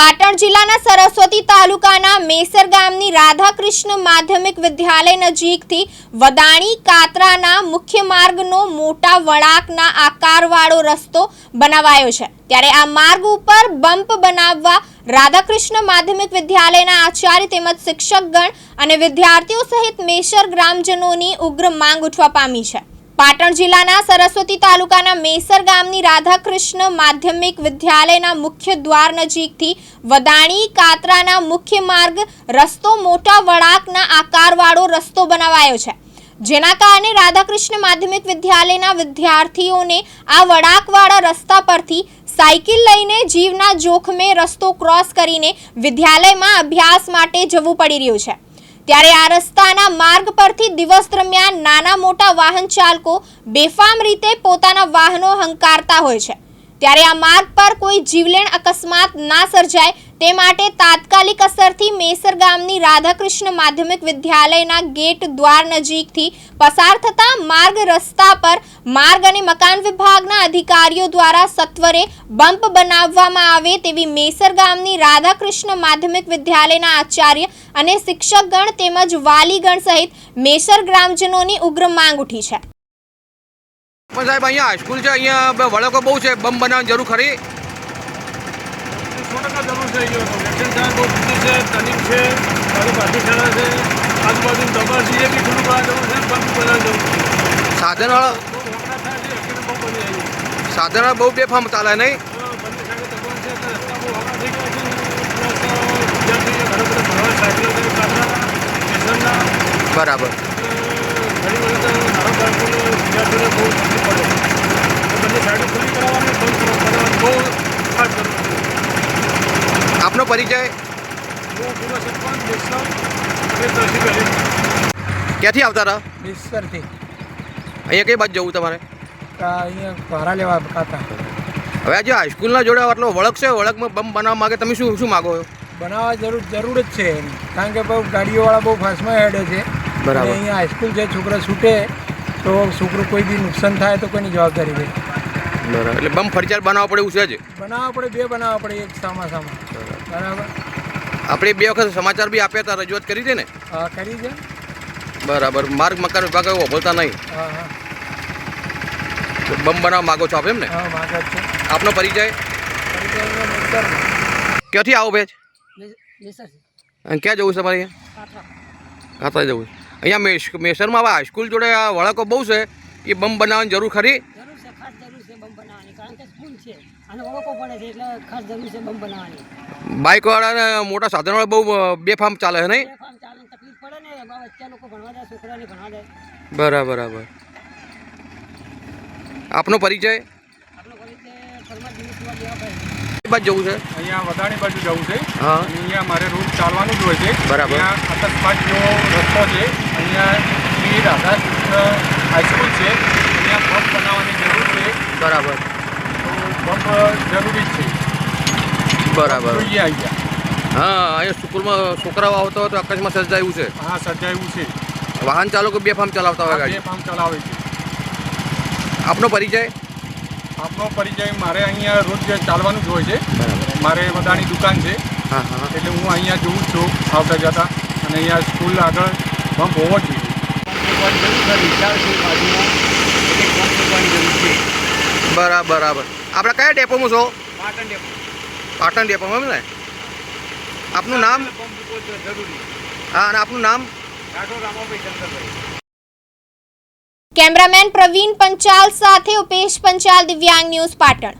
પાટણ જિલ્લાના સરસ્વતી તાલુકાના મેસર ગામની રાધાકૃષ્ણ માધ્યમિક વિદ્યાલય નજીકથી વદાણી કાતરાના મુખ્ય માર્ગનો મોટા વળાંકના આકારવાળો રસ્તો બનાવાયો છે. ત્યારે આ માર્ગ ઉપર બમ્પ બનાવવા રાધાકૃષ્ણ માધ્યમિક વિદ્યાલયના આચાર્ય તેમજ શિક્ષકગણ અને વિદ્યાર્થીઓ સહિત મેસર ગ્રામજનોની ઉગ્ર માંગ ઉઠવા પામી છે. પાટણ જિલ્લાના સરસ્વતી તાલુકાના મેસર ગામની રાધાકૃષ્ણ માધ્યમિક વિદ્યાલયના મુખ્ય દ્વાર નજીકથી વદાણી કાતરાના મુખ્ય માર્ગ રસ્તો મોટા વળાંકના આકારવાળો રસ્તો બનાવાયો છે. જેના કારણે રાધાકૃષ્ણ માધ્યમિક વિદ્યાલયના વિદ્યાર્થીઓને આ વળાંકવાળા રસ્તા પરથી સાયકલ લઈને જીવના જોખમે રસ્તો ક્રોસ કરીને વિદ્યાલયમાં અભ્યાસ માટે જવું પડી રહ્યું છે. ત્યારે આ રસ્તાના માર્ગ પરથી દિવસ દરમિયાન નાના મોટા વાહન ચાલકો બેફામ રીતે પોતાના વાહનો હંકારતા હોય છે. ત્યારે આ માર્ગ પર કોઈ જીવલેણ અકસ્માત ના સર્જાય તે માટે તાત્કાલિક અસરથી મેસર ગામની રાધાકૃષ્ણ માધ્યમિક વિદ્યાલયના ગેટ દ્વાર નજીકથી પસાર થતા માર્ગ રસ્તા પર માર્ગ અને મકાન વિભાગના અધિકારીઓ દ્વારા સત્વરે બમ્પ બનાવવામાં આવે તેવી મેસર ગામની રાધાકૃષ્ણ માધ્યમિક વિદ્યાલયના આચાર્ય અને શિક્ષકગણ તેમજ વાલીગણ સહિત મેસર ગ્રામજનોની ઉગ્ર માંગ ઉઠી છે. પણ સાહેબ, અહીંયા હાઈસ્કૂલ છે, અહીંયા વળકો બહુ છે બમ બનાવવાની જરૂર ખરી. સો ટકા જરૂર છે અહીંયા વેકેશન થાય બહુ બીજી છે ટર્નિંગ છે મારી પાઠશાળા છે આજુબાજુ દબાણ છે એ બી થોડું બહાર જવું છે બંધ બધા જવું છે સાધનવાળા બહુ હોકડા થાય છે અત્યારે બહુ બની આવી સાધનવાળા બહુ બેફામ ચાલે નહીં બંને સાઈડે દબાણ છે એટલે રસ્તા બહુ હોકડા થઈ ગયા છે પ્લસ વિદ્યાર્થીઓ ઘરે બધા ભણવા સાયકલ છે કાતરા સ્ટેશનના બરાબર ઘણી વખત નાના બાળકોને વિદ્યાર્થીઓને બહુ તકલીફ પડે તો બંને સાઈડો ખુલ્લી કરાવવાની બંધ કરાવવાની બહુ ખાસ જરૂર છે આપનો પરિચય? ક્યાંથી આવતા હતા? ઈશ્વરથી અહીંયા કઈ બાજુ જવું તમારે? અહીંયા ભાડા લેવા ખાતા હવે આજે હાઈસ્કૂલના જોડે આટલો વળગ છે વળગમાં બમ બનાવવા માગે તમે શું શું માગો છો? બનાવવા જરૂર જરૂર જ છે. કારણ કે બહુ ગાડીઓવાળા બહુ ફાસ્ટમાં હેડે છે. બરાબર. અહીંયા હાઈસ્કૂલ છે છોકરા છૂટે તો છોકરો કોઈ બી નુકસાન થાય તો કોઈની જવાબદારી રહે બરાબર. એટલે બમ ફરજિયાત બનાવવા પડે એવું છે જ? બનાવવા પડે બે બનાવવા પડે એક સામા સામા બરાબર. આપણે બે વખત સમાચાર બી આપ્યા હતા રજૂઆત કરી હતી ને? હા કરી છે. બરાબર. માર્ગ મકાન વિભાગ એવું બોલતા નહીં. બમ બનાવવા માગો છો આપ એમ ને? આપનો પરિચય. ક્યાંથી આવો ભેજ? ક્યાં જવું છે તમારે અહીંયા? ખાતા જવું અહીંયા મેશ મેસરમાં હવે હાઈસ્કૂલ જોડે આ વળકો બહુ છે. એ બમ બનાવવાની જરૂર ખરી? ખાસ જરૂર છે બમ બનાવવાની કારણ કે સ્કૂલ છે અને ઓળખો પડે છે એટલે ખાસ જરૂર છે બમ બનાવવાની. બાઇકવાળા મોટા સાધનવાળા બહુ બેફામ ચાલે છે નહીં? બેફામ ચાલે તકલીફ પડે ને બચ્ચા લોકો ભણવા જાય છોકરાને ભણવા જાય. બરાબર બરાબર. આપનો પરિચય? આપનો પરિચય પરમાર દિનેશમાં દેવાભાઈ. બાજુ જવું છે? અહીંયા વદાણી બાજુ જવું છે. અહીંયા મારે રોજ ચાલવાનું જ હોય છે. બરાબર. અહીંયા અકસ્માત જેવો રસ્તો છે. અહીંયા શ્રી રાધાકૃષ્ણ હાઈસ્કૂલ છે. અહીંયા પંપ બનાવવાની જરૂર છે. બરાબર. તો પંપ જરૂરી છે. બરાબર. જોઈએ અહીંયા. હા અહીંયા સ્કૂલમાં છોકરાઓ આવતા હોય તો અકસ્માત સર્જાયું છે. હા સર્જાયું છે. વાહન ચાલકો ફાર્મ ચલાવતા હોય આ બે ફાર્મ ચલાવે છે. આપનો પરિચય? આપનો પરિચય મારે અહીંયા રોજ ચાલવાનું જ હોય છે. બરાબર. મારે બધાની દુકાન છે. હા હા. એટલે હું અહીંયા જોઉં જ છું આવતા જતા. અને અહીંયા સ્કૂલ આગળ પંપ હોવો જ જોઈએ બરાબર બરાબર. આપણે કયા ડેપોમાં છો? પાટણ ડેપોમાં એમ ને? આપનું નામ? હા અને આપનું નામ? કેમેરામેન પ્રવીણ પંચાલ સાથે ઉપેશ પંચાલ દિવ્યાંગ ન્યૂઝ પાટણ.